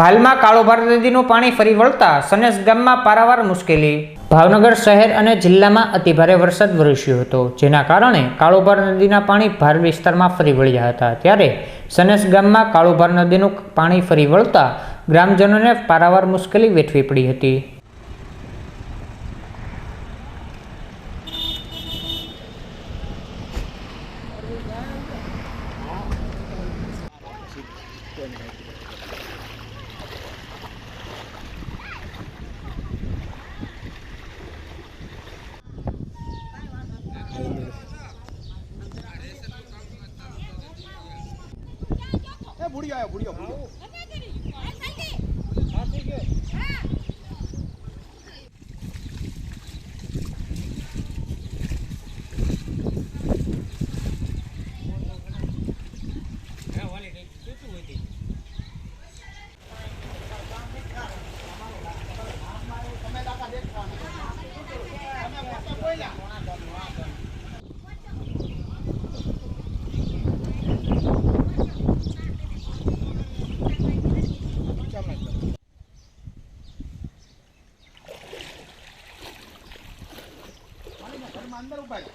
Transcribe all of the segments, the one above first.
હાલમાં કાળોભાર નદીનું પાણી ફરી વળતા સનેસ ગામમાં પારાવાર મુશ્કેલી. ભાવનગર શહેર અને જિલ્લામાં અતિભારે વરસાદ વરસ્યો હતો, જેના કારણે કાળોભાર નદીના પાણી ભાર વિસ્તારમાં ફરી વળ્યા હતા. ત્યારે સનેસ ગામમાં કાળોભાર નદીનું પાણી ફરી વળતા ગ્રામજનોને પારાવાર મુશ્કેલી વેઠવી પડી હતી. ભૂડિયો આવ્યો ભૂડિયો ભૂડિયો અંદર ઊભા છે.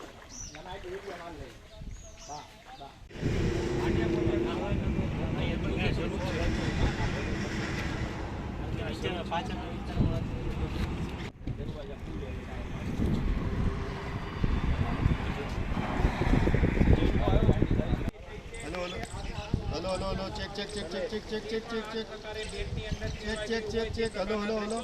Hello hello hello check check check check check check check check check check check check check hello hello hello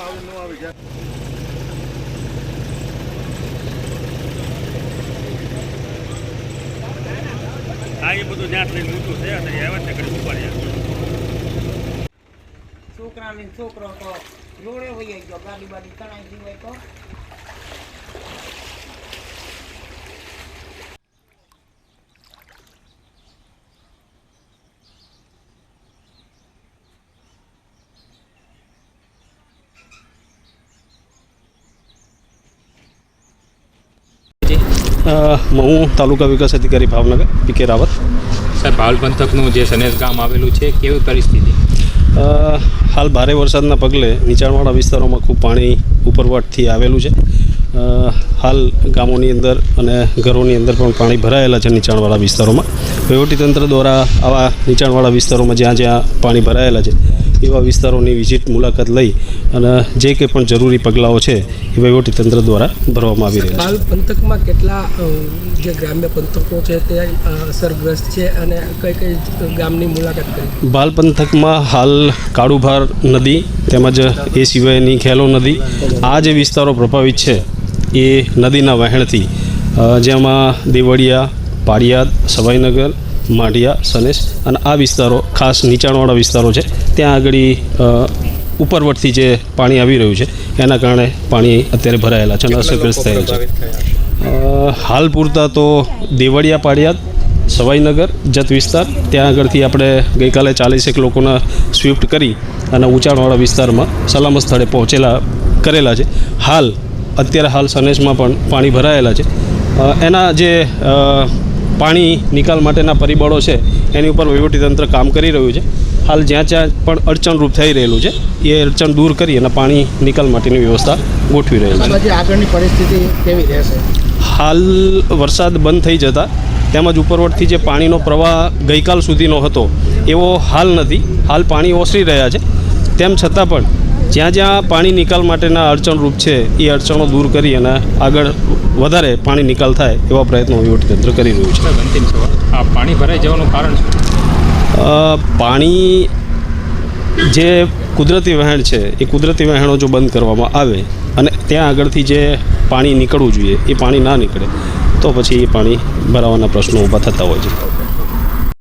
ટ્રેનમાં આવું આવી જાય આ એ બધું જ્યાં થઈને ઊંચું છે અને એ આવે છે ઘડી ઉપાડ્યા છોકરા ને છોકરો તો જોડે વહી ગયો ગાડી બાડી તણાઈ દીવાય તો. હું તાલુકા વિકાસ અધિકારી ભાવનગર પી કે રાવત. સાહેબ ભાવલ પંથકનું જે સનેસ ગામ આવેલું છે કેવી પરિસ્થિતિ? હાલ ભારે વરસાદના પગલે નીચાણવાળા વિસ્તારોમાં ખૂબ પાણી ઉપરવાટથી આવેલું છે. હાલ ગામોની અંદર અને ઘરોની અંદર પણ પાણી ભરાયેલા છે નીચાણવાળા વિસ્તારોમાં. વહીવટીતંત્ર દ્વારા આવા નીચાણવાળા વિસ્તારોમાં જ્યાં જ્યાં પાણી ભરાયેલા છે એવા વિસ્તારોની વિઝિટ મુલાકાત લઈ અને જે કંઈ પણ જરૂરી પગલાઓ છે એ વહીવટીતંત્ર દ્વારા ભરવામાં આવી રહ્યા છે. હાલ પંથકમાં કેટલા જે ગ્રામ્ય પંથકો છે તે અસરગ્રસ્ત છે અને કઈ કઈ ગામની મુલાકાત કરી? બાલ પંથકમાં હાલ કાળુભાર નદી તેમજ એ સિવાયની ખેલો નદી આ જે વિસ્તારો પ્રભાવિત છે એ નદીના વહેણથી જેમાં દેવળિયા પાડિયાદ સવાઈનગર માઢિયા સનેશ અને આ વિસ્તારો ખાસ નીચાણવાળા વિસ્તારો છે. ત્યાં આગળ ઉપરવટથી જે પાણી આવી રહ્યું છે એના કારણે પાણી અત્યારે ભરાયેલા છે અને અસરગ્રસ્ત થયેલ છે? હાલ પૂરતા તો દેવળિયા પાડિયાદ સવાઈનગર જત વિસ્તાર ત્યાં આગળથી આપણે ગઈકાલે ચાલીસેક લોકોના સ્વિફ્ટ કરી અને ઊંચાણવાળા વિસ્તારમાં સલામત સ્થળે પહોંચેલા કરેલા છે. હાલ અત્યારે હાલ સનેશમાં પણ પાણી ભરાયેલા છે. એના જે પાણી નિકાલ માટેના પરિબળો છે એની ઉપર વહીવટીતંત્ર કામ કરી રહ્યું છે. હાલ જ્યાં જ્યાં પણ અડચણરૂપ થઈ રહેલું છે એ અડચણ દૂર કરી અને પાણી નિકાલ માટેની વ્યવસ્થા ગોઠવી રહેલ છે. આગળની પરિસ્થિતિ કેવી રહેશે? હાલ વરસાદ બંધ થઈ જતા તેમજ ઉપરવટથી જે પાણીનો પ્રવાહ ગઈકાલ સુધીનો હતો એવો હાલ નથી. હાલ પાણી ઓસરી રહ્યા છે. તેમ છતાં પણ જ્યાં જ્યાં પાણી નિકાલ માટેના અડચણરૂપ છે એ અડચણો દૂર કરી અને આગળ વધારે પાણી નિકાલ થાય એવા પ્રયત્નો વહીવટીતંત્ર કરી રહ્યું છે. અંતિમ સવાલ? આ પાણી ભરાઈ જવાનું કારણ શું? પાણી જે કુદરતી વહેણ છે એ કુદરતી વહેણો જો બંધ કરવામાં આવે અને ત્યાં આગળથી જે પાણી નીકળવું જોઈએ એ પાણી ના નીકળે તો પછી એ પાણી ભરાવાના પ્રશ્નો ઊભા થતા હોય છે.